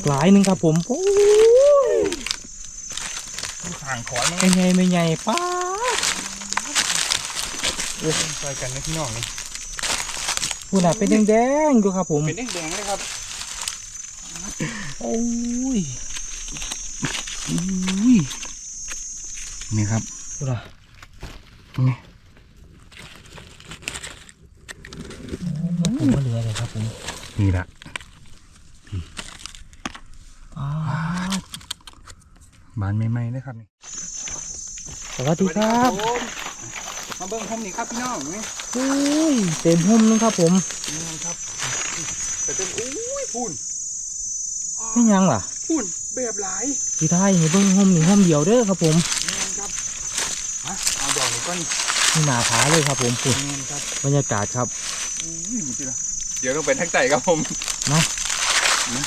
บักหลายหนึงครับผมโอ้ยห่างขอยมั้งไม่ใหญ่ไม่ใหญ่ป้าดเออใส่กันนะพี่น้องนี่พูน่ะเป็นแดงๆดูครับผมเป็นแดงๆเลยครับโอ้ยอุ้ยนี่ครับพูน่ะนี่ผมก็เหลือเลยครับผมนี่ละ ป้าด บานใหม่ๆเลยครับนี่สวัสดีครับผมมาเบิ้งผมนี่ครับพี่น้องนี่โอ้ยเต็มหุ่มนึงครับผมนี่ครับแต่เป็นอุ้ยพูนไม่ยังล่ะพูนแบบหลายที่ไทยให้เบิ่งหุ่มนี่หุ่มเดียวเด้อครับผมนี่ครับมาเอาดอกนี้ก่อนนี่หนาผาเลยครับผมปุ่นนี่ครับบรรยากาศครับอุ้ยมีจีละเดี๋ยวต้องไปทักใจครับผมมานะอืม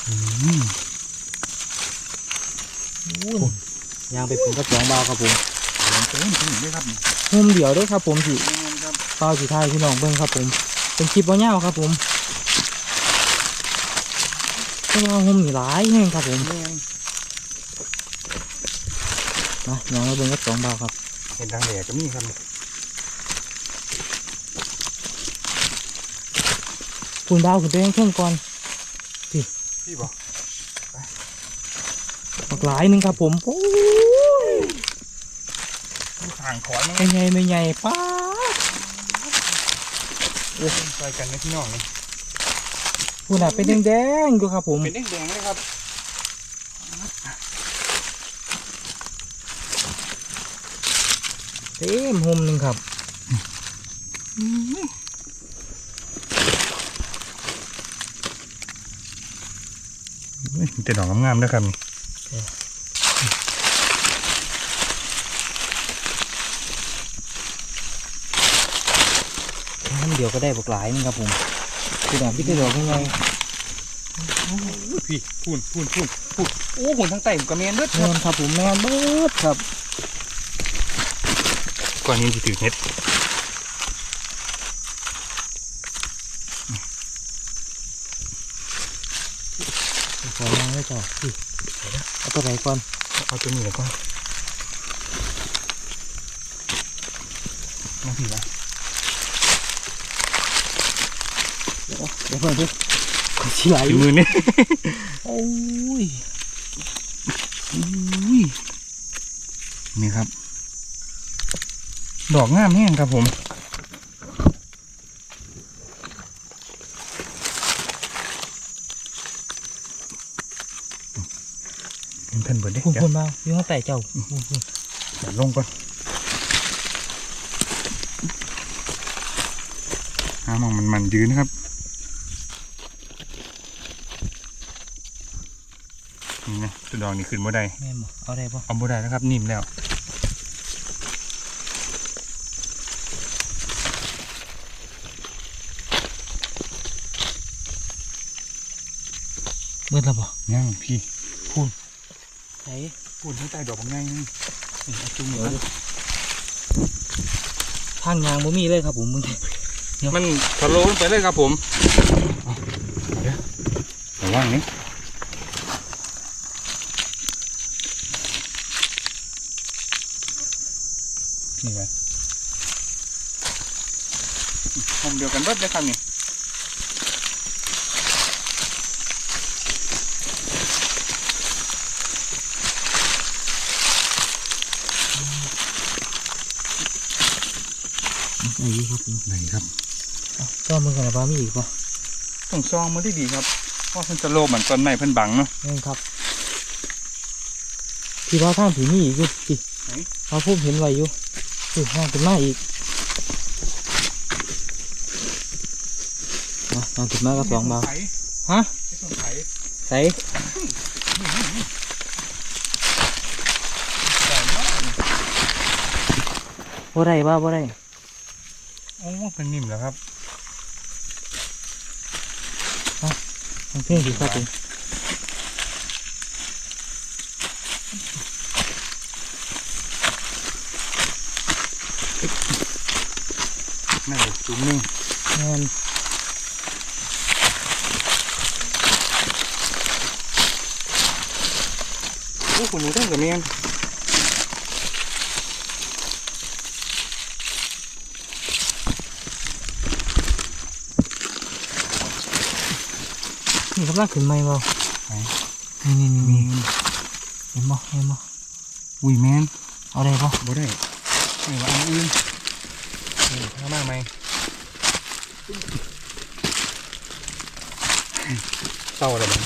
อุ้ ยางไปปุ่นกระจองเบาครับผมเดินเต้นถึงด้วยครับหุ่มเดียวด้อครับผมสินี่ครับเปล่าสีไทยพี่น้องเบิ่งครับผม เป็นคลิปว่ายาวครับผมเพราะว่าหุ่มนี่หลายแห้งครับผมนี่นะยางไปเบิ่งกระจองเบาครับ เห็นทางแหลกก็มีครับคุณดาวขึ้นไปข้งเครื่องก่อน พี่บอกบักหลายหนึงครับผมโอ้ยห่างขอยมั้งไม่ใหญ่ไม่ใหญ่ป้าดเออใส่กันนะพี่น้องนี่พูน่ะเป็นแดงๆดูครับผม เป็นแดงๆเลยครับเต็มหุ่มหนึงครับ อุ้ยมี แต่ดอกงามๆด้วยครับนี่น้ำเดียวก็ได้บักหลายหนึงครับผมคือแบบที่กระโดดยังไงอุ้ยพี่พูนพูนพูนพูนโอ้หุ่นทั้งไต่ผมกระเมนด้วยแมนครับผมแมนเบิดครับก่อนนี้ที่ถือเน็ต ข อยังไม่ต่อพี่เอาตัวไหนก่อนเอาตัวนี้แล้วก็มาพี่ละเดี๋ยวเดี๋ยวเพิ่นดิขอชิไหลถือมือนี่โอ้ยอุ้ยนี่ครับ ดอกงามแห้งครับผม เห็นเพิ่นเบิดเด้พุ่นเดี๋ยวพุ่นมาอยู่ข้างใต้เจ้าพุ่นพุ่นเดี๋ยวลงก่อนหามองมันมันยืนนะครับนี่นะตัวดอกนี่ขึ้นบ่ได้แม่นบ่เอาได้ปะเอาบ่ได้นะครับนิ่มแล้วเบิดแล้วบ่ย่างพี่ ไหนพูดทั้งใต้ดอกบางไงนี่นี่เอาจุ่มเดี๋ยวก่อนทางยางบ่มีเลยครับผมมึงมันทะโลลงไปเลยครับผมเอาเดี๋ยวระวังนี่นี่ไงผมเดียวกันเบิดเลยครับนี่ ไอ้ครับผมไหนครับก็มึงกันนะบ้ามีอีกปะต้องซองมาได้ดีครับเพราะเพิ่นจะโลบเหมือนต้นไม้เพิ่นบังเนาะแม่นครับที่ว่าท่านผีมีอีกอยู่พี่ไหนเขาพูดเห็นไว้อยู่พี่ห้างขึ้นมาอีกมาทางขึ้นมาก็สองเบาไผ่ฮะไอ้ต้นไผ่ใส่แต่เนาะบ่ได้บ้าบ่ได้ โอ้เป็นนิ่มแล้วครับมันเพ่งดีครับผมไม่ได้จุ่มนี่งงานโอ้คุณหนูต้องกับเมีย นี่กำลังขึ้นไหมบ่ไหนนี่นี่นี่นี่เห็นบ่เห็นบ่อุ้ยแมนเอาได้บ่บ่ได้ไม่ว่าอันอื่นนี่ข้ามาไหมเศร้าอะไรบ้าง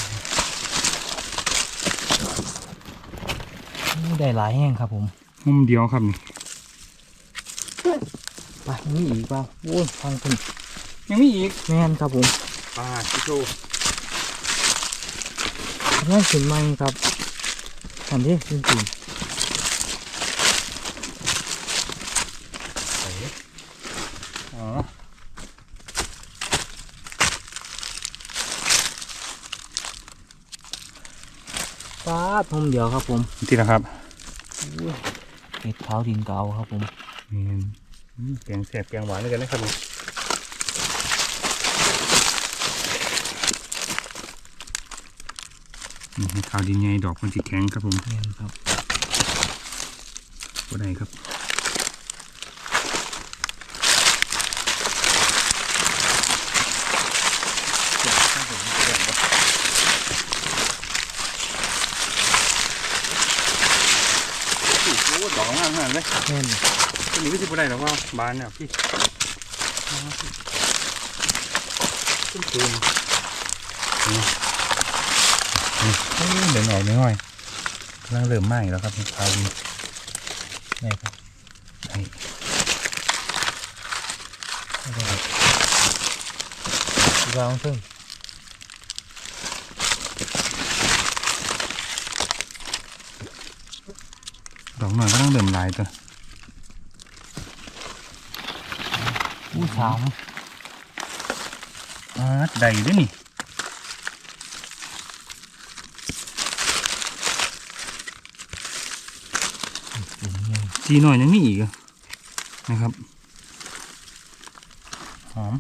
นี่ได้หลายแห้งครับผม มุมเดียวครับนี่ไปนี่อีกเปล่าโอ้ยฟังคุณยังมีอีกแม่นครับผมปลาชิโช กำลังขึ้นไหมครับอันนี้จริงอ๋อๆปาดผมเดียวครับผมที่นะครับเห็ดเท้าดินเก่าครับผมแมนอืมแกงแสบแกงหวานด้วยกันนะครับนี่นี่ให้ ข้าวดินใหญ่ดอกมันสีแข็งครับผมแม่นครับบ่ได้ครับโอ้โหดอกงามขนาดเลยแม่นตัวนี้ก็จะบ่ได้หรอกว่าบานเนี่ยพี่ขึ้นตูนนี่นี่ เดี๋ยวหน่อยเดี๋ยวหน่อยกำลังเริ่มไหม้แล้วครับพี่ข้าวดีได้ครับไอ้ได้ครับวางเพิ่มดอกหน่อยก็ต้องเริ่มลายตัวอู้สามอ่าได้อยู่ด้วยนี่ ถึงยัง จีหน่อยยังมีอีกนะครับ หอม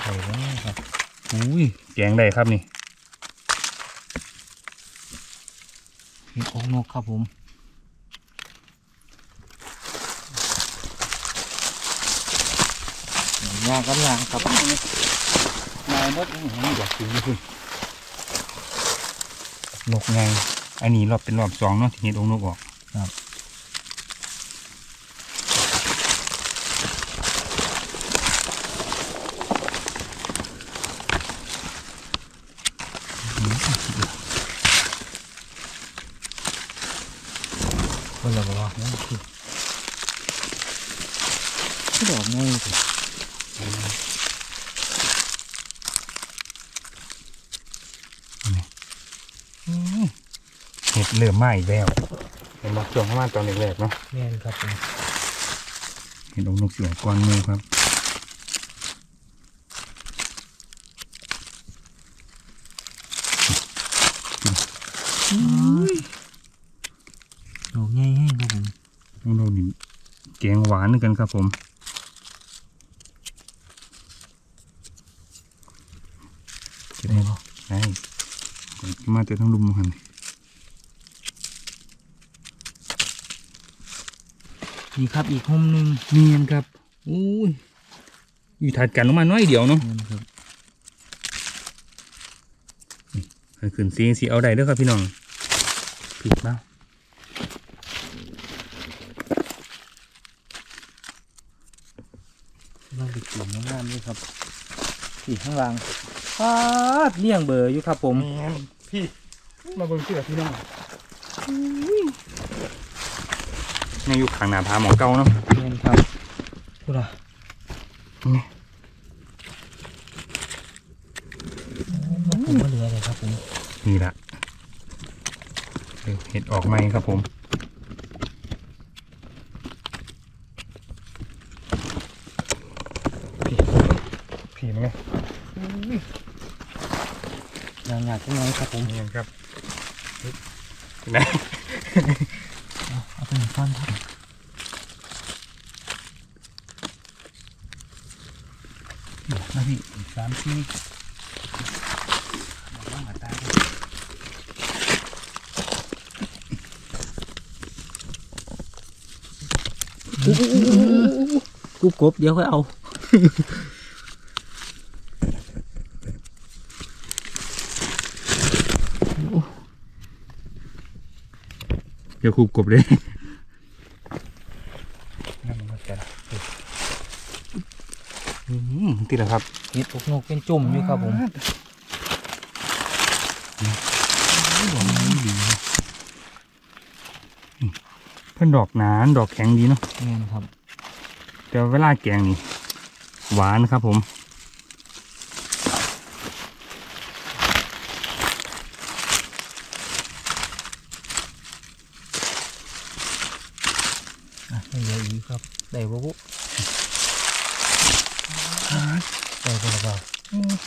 ไข่แล้วเนี่ยครับอุ้ยแกงได้ครับนี่เห็ดอกนกครับผมยางกับยางครับ นายมดนี่อยากกินนี่คุณนกไงอันนี้รอบเป็นรอบสองเนาะที่เห็ดองค์นกออกครับคนละบอกว่านั่นคือที่ดอกง่ายสิอืม เห็ดเริ่มไหม้อีกแล้วเห็นบอกช่วงประมาณตอนแรกๆเนาะแม่นครับผมเห็ดองค์นกเสียก้อนหมูครับดอกง่ายแห้งครับผมองค์นกนี่แกงหวานด้วยกันครับผมจะได้บ่ใช่มาเจอทั้งลุมหัน นี่ครับอีกมุมหนึ่งเนียนครับอุ้ยอยู่ถัดกันลงมาน้อยเดียวเนาะแม่นครับขันขึ้นสีสีเอาได้เด้อครับพี่น้องผิดบ้างเราไปกลุ่มงามๆนี่ครับที่ข้างล่างฟาดเลี่ยงเบอร์อยู่ครับผมแมนพี่มาเบิ่งที่กับพี่น้อง นี่อยู่ข้างหน้าผาหมองเก่าเนาะแม่นครับพูดละนี่ผมว่าเหลือเลยครับผมนี่ละเดี๋ยวเห็ดออกไหมครับผมพี่พี่มั้งไงอยางอยากจังเลยครับผมนี่ครับไหนเอาเอาไปหนึ่งก้อนครับน่านะ พี่อีกสามสี่บอกว่ามาตายกูกบเดี๋ยวค่อยเอา เดี๋ยวคูบกบเลย นั่นมันจะ อืม ติล่ะครับเห็ดอกนกเป็นจุ่มอยู่ครับผมเพื่อนดอกหนานดอกแข็งดีเนาะแม่นครับแต่เวลาแกงนี่หวานครับผม อะไม่เยอะอีกครับ ได้บ่บุได้บ่ละบ่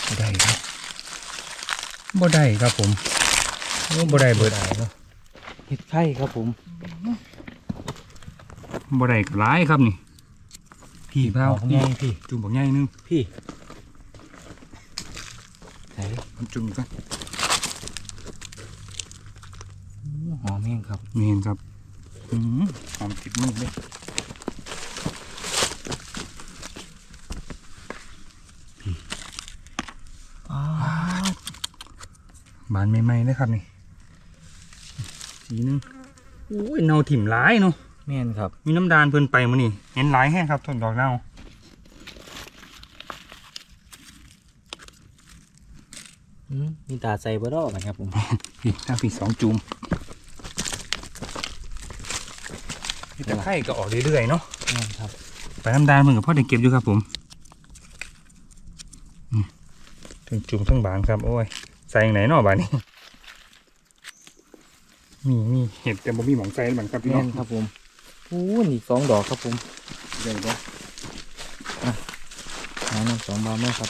บ่ได้ครับบ่ได้ ครับผมโอ้บ่ได้เบิดได้เนาะเห็ดไข่ครับผมบ่ได้ก็ร้ายครับนี่ พี่เผาออกไงพี่จุ่มบักใหญ่นึงพี่ไหนมันจุ่มกันหอมแห้งครับเมนครับอืมหอมติดมือเลย อ้า บานใหม่ๆเลยครับนี่สีนึงโอ้ยเนาถิ่มร้ายเนาะแม่นครับ มีน้ำดานเพิ่นไปมื้อนี่ เห็นหลายแห้งครับต้นดอกเน่าอืมมีตาใส่บ่ดอกนะครับผมพี่ถ้าพี่สองจุ่มนี่แต่ไข่ก็ออกเรื่อยๆเนาะแม่นครับ ไปน้ำดานเพิ่นกับพ่อได้เก็บอยู่ครับผมอืมถึงจุ่มทั้งบานครับ โอ้ยใส่อย่างไหนเนาะบานนี้ มีมีเห็ดแต่บ่มีหมองใส่เหมือนครับพี่แม่น้อนงครับผมอู้นี่สองดอกครับผมเดี๋ยวเดี๋ยวอะหาน้ำสองบาทไหมครับ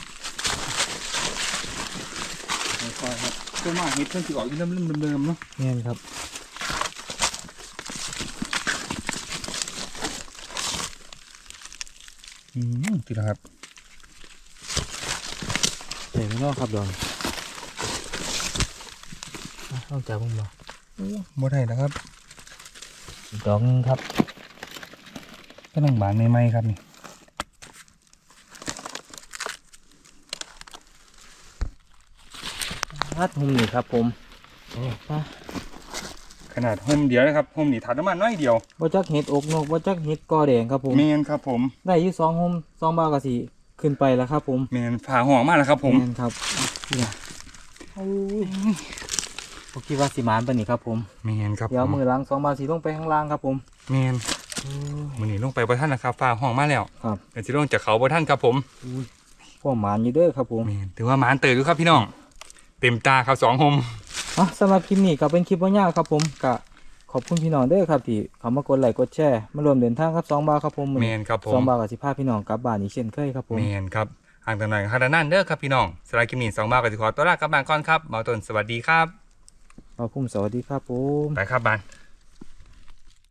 ค่อยๆครับตัวมากเห็ดเพิ่นสิออกอยู่เริ่มๆเดิมๆเนาะแม่นครับอืมติดแล้วครับ ใส่ไม่นอกครับดอก อะเอาจากผมมาบ่ได้แล้วครับอีกดอกหนึงครับก็นั่งบานใหม่ๆครับนี่ฮัดหุ่มนี่ครับผมอะขนาดห่มเดียวนะครับห่มนี่ถัดน้ำมันน้อยเดียวบ่จักเห็ดอกนกบ่จักเห็ดกอแดงครับผมเมนครับผม ได้อยู่สองหุ่มสองบาทก็สิขึ้นไปแล้วครับผมเมนผ่าห่อมากแล้วครับผมแม่นครับเนี่ยโอ้ย ผมคิดว่าสิหมานปานนี้ครับผมเมนครับเดี๋ยวผมมือหล้างสองบาทสีลงไปข้างล่างครับผมเมนมื้อนี้ลงไปบ่ทันนะครับฝ่าห้องมาแล้วครับเดี๋ยวสิลงจากเขาบ่ทันครับผมพวกหมานอยู่เด้อครับผมเมนถือว่าหมานเตยอยู่ครับพี่น้อง เต็มตาครับสองห่มอะสำหรับคลิปนี้ก็เป็นคลิปว่ายาวครับผมกะขอบคุณพี่น้องเด้อครับที่เขามากดไลค์กดแชร์มารวมเดินทางครับสองบาทครับผมมื้อเมนี้นครับผสองมบาทกับสิพาพี่น้องกลับบ้านอีกเช่นเคยครับผมเมนครับห่างกันหน่อยครับด้านนั้นเด้อครับพี่น้องสำหรับคลิปนี้สองบาทก็สิขอตัวลากลับบ้านก่อนครับหมอต้นสวัสดีครับ เอาคุณสวัสดีครับผม ไปครับบ้าน